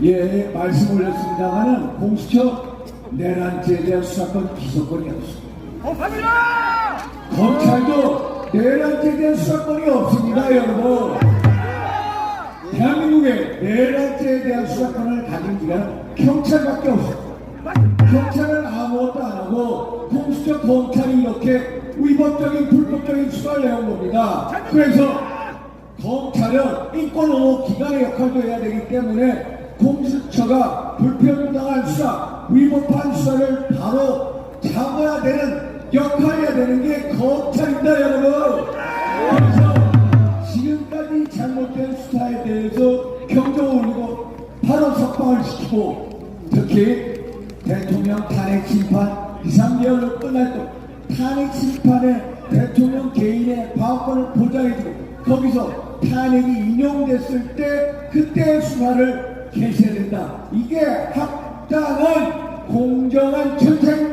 예, 말씀 올렸습니다만은 공수처 내란죄에 대한 수사권 기소권이 없습니다. 검찰도 내란죄에 대한 수사권이 없습니다, 여러분. 대한민국에 내란죄에 대한 수사권을 가진 기관은 경찰밖에 없습니다. 경찰은 아무것도 안 하고 공수처 검찰이 이렇게 위법적인 불법적인 수사를 해온 겁니다. 그래서 검찰은 인권保기관의 역할도 해야 되기 때문에 공수처가 불평등한 수사, 위법한 수사를 바로 잡아야 되는 역할해야 되는 게 검찰입니다, 여러분. 그래서 지금까지 잘못된 수사에 대해서 경종을 울리고 바로 석방을 시키고 특히 대통령 탄핵 심판 2, 3개월로 끝날 때 탄핵 심판에 대통령 개인의 방어권을 보장해주고 거기서 탄핵이 인용됐을 때 그때 수사를 개시해야 된다. 이게 합당한 공정한 절차입니다.